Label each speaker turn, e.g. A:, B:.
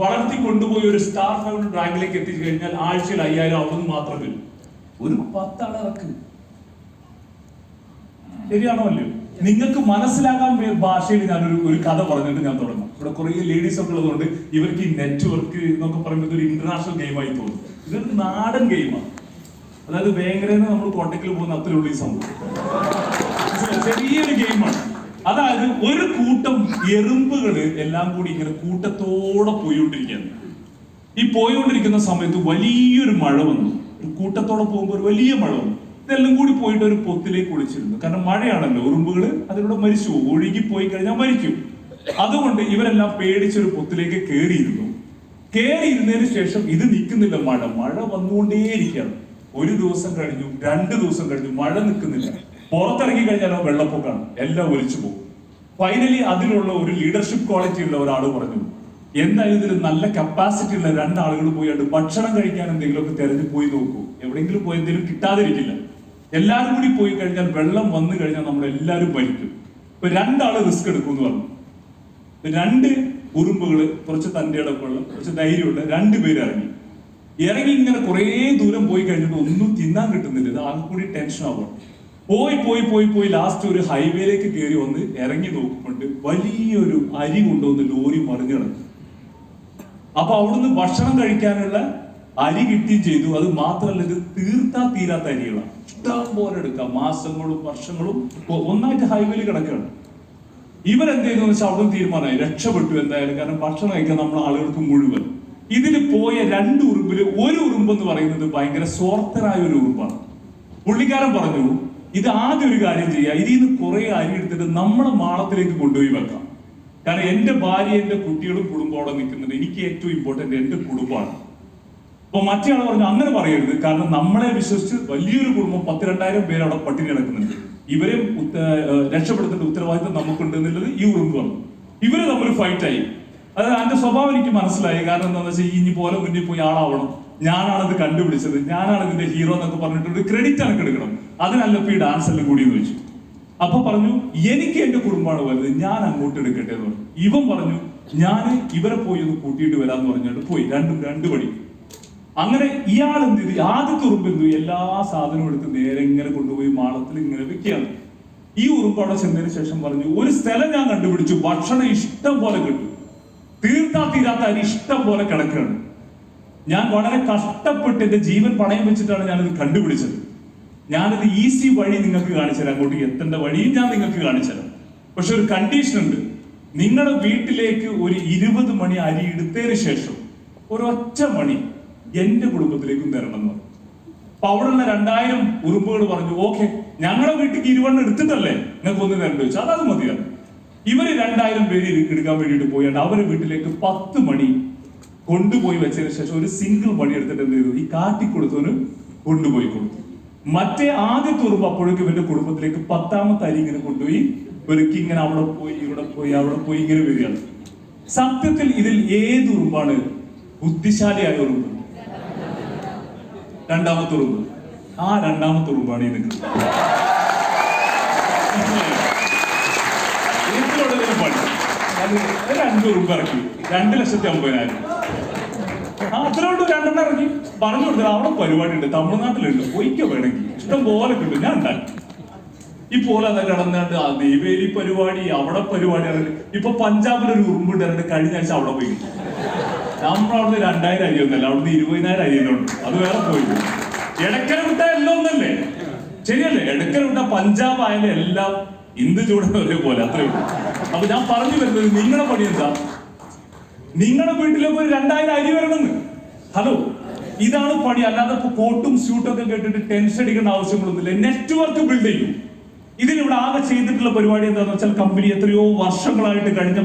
A: വളർത്തി കൊണ്ടുപോയി ഒരു സ്റ്റാർ ഫൈവ് റാങ്കിലേക്ക് എത്തിച്ചു കഴിഞ്ഞാൽ ആഴ്ചയിൽ അയ്യായിരം അവിടുന്ന് മാത്രം വരും ഒരു പത്താൾ ഇറക്ക് ശരിയാണോ അല്ലേ നിങ്ങൾക്ക് മനസ്സിലാകാൻ ഭാഷയിൽ ഞാനൊരു ഒരു കഥ പറഞ്ഞിട്ട് ഞാൻ തുടങ്ങാം. ഇവിടെ കുറെ ലേഡീസ് ഒക്കെ ഉള്ളതുകൊണ്ട് ഇവർക്ക് ഈ നെറ്റ്വർക്ക് എന്നൊക്കെ പറയുമ്പോൾ ഒരു ഇന്റർനാഷണൽ ഗെയിമായി തോന്നും. ഇതൊരു നാടൻ ഗെയിമാണ് അതായത് വേങ്ങരയിൽ നമ്മൾ കോട്ടയ്ക്കിൽ പോകുന്ന അത്രയുള്ള ഈ സംഭവം? ചെറിയൊരു ഗെയിമാണ് അതായത് ഒരു കൂട്ടം എറുമ്പുകൾ എല്ലാം കൂടി ഇങ്ങനെ കൂട്ടത്തോടെ പോയിക്കൊണ്ടിരിക്കുകയാണ് ഈ പോയിക്കൊണ്ടിരിക്കുന്ന സമയത്ത് വലിയൊരു മഴ വന്നു. ഒരു കൂട്ടത്തോടെ പോകുമ്പോൾ ഒരു വലിയ മഴ വന്നു. ഇതെല്ലാം കൂടി പോയിട്ട് ഒരു പൊത്തിലേക്ക് ഒളിച്ചിരുന്നു. കാരണം മഴയാണല്ലോ ഉറുമ്പുകൾ അതിലൂടെ മരിച്ചു പോകും. ഒഴുകി പോയി കഴിഞ്ഞാൽ മരിക്കും. അതുകൊണ്ട് ഇവരെല്ലാം പേടിച്ചൊരു പൊത്തിലേക്ക് കയറിയിരുന്നു കയറിയിരുന്നതിന് ശേഷം ഇത് നിൽക്കുന്നില്ല മഴ. മഴ വന്നുകൊണ്ടേയിരിക്കുകയാണ്. ഒരു ദിവസം കഴിഞ്ഞു രണ്ട് ദിവസം കഴിഞ്ഞു മഴ നിൽക്കുന്നില്ല. പുറത്തിറങ്ങി കഴിഞ്ഞാലോ വെള്ളപ്പൊക്കാണ്. എല്ലാം ഒലിച്ചു പോകും. ഫൈനലി അതിലുള്ള ഒരു ലീഡർഷിപ്പ് ക്വാളിറ്റി ഉള്ള ഒരാൾ പറഞ്ഞു എന്തായാലും ഇതിൽ നല്ല കപ്പാസിറ്റി ഉള്ള രണ്ടാളുകൾ പോയാണ്ട് ഭക്ഷണം കഴിക്കാൻ എന്തെങ്കിലുമൊക്കെ തിരഞ്ഞു പോയി നോക്കൂ. എവിടെയെങ്കിലും പോയി എന്തെങ്കിലും കിട്ടാതിരിക്കില്ല. എല്ലാവരും കൂടി പോയി കഴിഞ്ഞാൽ വെള്ളം വന്നു കഴിഞ്ഞാൽ നമ്മൾ എല്ലാവരും ഭരിക്കും ഇപ്പൊ രണ്ടാൾ റിസ്ക് എടുക്കും എന്ന് പറഞ്ഞു രണ്ട് ഉറുമ്പുകൾ കുറച്ച് അടക്കമുള്ള കുറച്ച് ധൈര്യമുള്ള രണ്ടുപേര് ഇറങ്ങി. ഇറങ്ങി ഇങ്ങനെ കുറേ ദൂരം പോയി കഴിഞ്ഞിട്ട് ഒന്നും തിന്നാൻ കിട്ടുന്നില്ല. ഇത് ആകെ കൂടി ടെൻഷൻ ആവുക പോയി പോയി പോയി പോയി ലാസ്റ്റ് ഒരു ഹൈവേയിലേക്ക് കയറി വന്ന് ഇറങ്ങി നോക്കുമ്പോണ്ട് വലിയൊരു അരി കൊണ്ടുവന്ന് ലോറി മറിഞ്ഞു കിടക്കും അപ്പൊ അവിടുന്ന് ഭക്ഷണം കഴിക്കാനുള്ള അരി കിട്ടുകയും ചെയ്തു. അത് മാത്രമല്ല ഇത് തീർത്താ തീരാത്ത അരികളാണ്. ഇഷ്ടം പോലെ എടുക്കാം. മാസങ്ങളും വർഷങ്ങളും ഒന്നായിട്ട് ഹൈവേയിൽ കിടക്കുകയാണ്. ഇവരെന്ത് ചെയ്തു വെച്ചാൽ അവിടെ തീരുമാനമായി. രക്ഷപ്പെട്ടു എന്തായാലും. കാരണം ഭക്ഷണം കഴിക്കാൻ നമ്മൾ ആളുകൾക്ക് മുഴുവൻ. ഇതിൽ പോയ രണ്ട് ഉറുമ്പിൽ ഒരു ഉറുമ്പ് എന്ന് പറയുന്നത് ഭയങ്കര സ്വാർത്ഥനായ ഒരു ഉറുമ്പാണ്. പുള്ളിക്കാരൻ പറഞ്ഞു ഇത് ആദ്യം ഒരു കാര്യം ചെയ്യുക. ഇതിൽ നിന്ന് കുറെ അരി എടുത്തിട്ട് നമ്മളെ മാളത്തിലേക്ക് കൊണ്ടുപോയി വെക്കാം. കാരണം എന്റെ ഭാര്യ എന്റെ കുട്ടികളും കുടുംബവും അവിടെ നിൽക്കുന്നുണ്ട്. എനിക്ക് ഏറ്റവും ഇമ്പോർട്ടന്റ് എന്റെ കുടുംബമാണ്. അപ്പൊ മറ്റേ പറഞ്ഞു അങ്ങനെ പറയരുത്. കാരണം നമ്മളെ വിശ്വസിച്ച് വലിയൊരു കുടുംബം പത്ത് രണ്ടായിരം പേര് അവിടെ പട്ടിണി കിടക്കുന്നുണ്ട്. ഇവരെ രക്ഷപ്പെടുത്തേണ്ട ഉത്തരവാദിത്തം നമുക്കുണ്ട് എന്നുള്ളത് ഈ ഉറുമ്പ് പറഞ്ഞു. ഇവർ തമ്മിൽ ഫൈറ്റ് ആയി. അതായത് അതിന്റെ സ്വഭാവം എനിക്ക് മനസ്സിലായി. കാരണം എന്താണെന്ന് വെച്ചാൽ ഇനി പോലെ മുന്നിൽ പോയി ആളാവണം. ഞാനാണ് അത് കണ്ടുപിടിച്ചത് ഞാനാണ് ഇതിന്റെ ഹീറോ എന്നൊക്കെ പറഞ്ഞിട്ട് ക്രെഡിറ്റ് എനിക്ക് എടുക്കണം അതിനല്ല ഈ ഡാൻസ് എല്ലാം കൂടി വെച്ചു അപ്പൊ പറഞ്ഞു എനിക്ക് എന്റെ കുടുംബമാണ് വലുത് ഞാൻ അങ്ങോട്ട് എടുക്കട്ടെ എന്ന് പറഞ്ഞു. ഇവൻ പറഞ്ഞു ഞാൻ ഇവരെ പോയി ഒന്ന് കൂട്ടിയിട്ട് വരാന്ന് പറഞ്ഞിട്ട് പോയി രണ്ടും രണ്ട് പടി അങ്ങനെ ഇയാൾ എന്ത് ചെയ്തു? ആദ്യത്തെ ഉറുമ്പ് എന്തു എല്ലാ സാധനവും എടുത്ത് നേരെ ഇങ്ങനെ കൊണ്ടുപോയി മാളത്തിൽ ഇങ്ങനെ വെക്കുകയാണ്. ഈ ഉറുമ്പ് അവിടെ ചെന്നതിന് ശേഷം പറഞ്ഞു ഒരു സ്ഥലം ഞാൻ കണ്ടുപിടിച്ചു ഭക്ഷണം ഇഷ്ടം പോലെ കിട്ടും. തീർത്താ തീരാത്ത അരി ഇഷ്ടം പോലെ കിടക്കുകയാണ്. ഞാൻ വളരെ കഷ്ടപ്പെട്ട് എന്റെ ജീവൻ പണയം വെച്ചിട്ടാണ് ഞാനിത് കണ്ടുപിടിച്ചത്. ഞാനിത് ഈസി വഴി നിങ്ങൾക്ക് കാണിച്ചു തരാം. അങ്ങോട്ട് എത്തേണ്ട വഴിയും ഞാൻ നിങ്ങൾക്ക് കാണിച്ചു തരാം. പക്ഷെ ഒരു കണ്ടീഷൻ ഉണ്ട്. നിങ്ങളുടെ വീട്ടിലേക്ക് ഒരു ഇരുപത് മണി അരി എടുത്തതിന് ശേഷം ഒരൊറ്റ മണി എന്റെ കുടുംബത്തിലേക്കും തരണം എന്ന് പറഞ്ഞു. അപ്പൊ അവിടെയുള്ള രണ്ടായിരം ഉറുമ്പുകൾ പറഞ്ഞു ഓക്കെ ഞങ്ങളുടെ വീട്ടിലേക്ക് ഇരുവണ്ണം എടുത്തിട്ടല്ലേ? നിങ്ങൾക്ക് ഒന്ന് തരണ്ട്? വെച്ചാൽ അതത് മതിയാണ് ഇവർ രണ്ടായിരം പേര് എടുക്കാൻ വേണ്ടിയിട്ട് പോയാണ്ട് അവരുടെ വീട്ടിലേക്ക് പത്ത് മണി കൊണ്ടുപോയി വെച്ചതിന് ശേഷം ഒരു സിംഗിൾ മണി എടുത്തിട്ട് എന്ത് ചെയ്തു? ഈ കാട്ടിക്കൊടുത്തവന് കൊണ്ടുപോയി കൊടുത്തു. മറ്റേ ആദ്യത്തെ ഉറുമ്പ് അപ്പോഴേക്കും ഇവന്റെ കുടുംബത്തിലേക്ക് പത്താമത്തെ അരി ഇങ്ങനെ കൊണ്ടുപോയി ഒരുക്കി ഇങ്ങനെ അവിടെ പോയി ഇവിടെ പോയി അവിടെ പോയി ഇങ്ങനെ വരികയാണ്. സത്യത്തിൽ ഇതിൽ ഏത് ഉറുമ്പാണ് ബുദ്ധിശാലിയായ ഉറുമ്പ് രണ്ടാമത്തെ ഉറുമ്പ് ആ രണ്ടാമത്തെ ഉറുമ്പാണ് ഈ നിൽക്കുന്നത്. ഇതിലുള്ള ഒരു പണി. അത് രണ്ട് ഉറുമ്പ് ഇറക്കി. രണ്ട് ലക്ഷത്തി അമ്പതിനായിരം. അത്രയുണ്ട് രണ്ടെണ്ണം ഇറങ്ങി പറഞ്ഞു കൊടുത്തത് അവിടെ പരിപാടി ഉണ്ട് തമിഴ്നാട്ടിലുണ്ട്. പൊയ്ക്ക വേണമെങ്കിൽ. ഇഷ്ടം പോലെ കിട്ടും. ഞാൻ ഉണ്ടാക്കി. ഇപ്പോൾ അത് കടന്നിട്ട് ആ നെയ്വേലി പരിപാടി അവിടെ പരിപാടി ഇറങ്ങി. ഇപ്പൊ പഞ്ചാബിൽ ഒരു ഉറുമ്പുണ്ട് കഴിഞ്ഞ ആഴ്ച അവിടെ പോയി. നമ്മൾ അവിടുന്ന് രണ്ടായിരം അരി ഒന്നല്ല അവിടുന്ന് ഇരുപതിനായിരം അരിയെല്ലാം ഉണ്ട് അത് വേറെ പോയി. ഇടയ്ക്കര വിട്ട എല്ലാം ഒന്നല്ലേ? ശരിയല്ലേ? ഇടയ്ക്കര വിട്ട പഞ്ചാബ് ആയാലും എല്ലാം ഇന്ത് ചൂടുന്ന ഒരേപോലെ അത്രേ ഉള്ളൂ. അപ്പൊ ഞാൻ പറഞ്ഞു വരുന്നത് നിങ്ങളുടെ പണി എന്താ? നിങ്ങളുടെ വീട്ടിലേക്ക് ഒരു രണ്ടായിരം അരി വരണമെന്ന്. ഹലോ ഇതാണ് പണി. അല്ലാതെ കോട്ടും സ്യൂട്ടും ഒക്കെ കേട്ടിട്ട് ടെൻഷൻ അടിക്കേണ്ട ആവശ്യങ്ങളൊന്നുമില്ല നെറ്റ്വർക്ക് ബിൽഡ് ചെയ്യും. ഇതിനിവിടെ ആകെ ചെയ്തിട്ടുള്ള പരിപാടി എന്താണെന്ന് വെച്ചാൽ കമ്പനി എത്രയോ വർഷങ്ങളായിട്ട് കഴിഞ്ഞ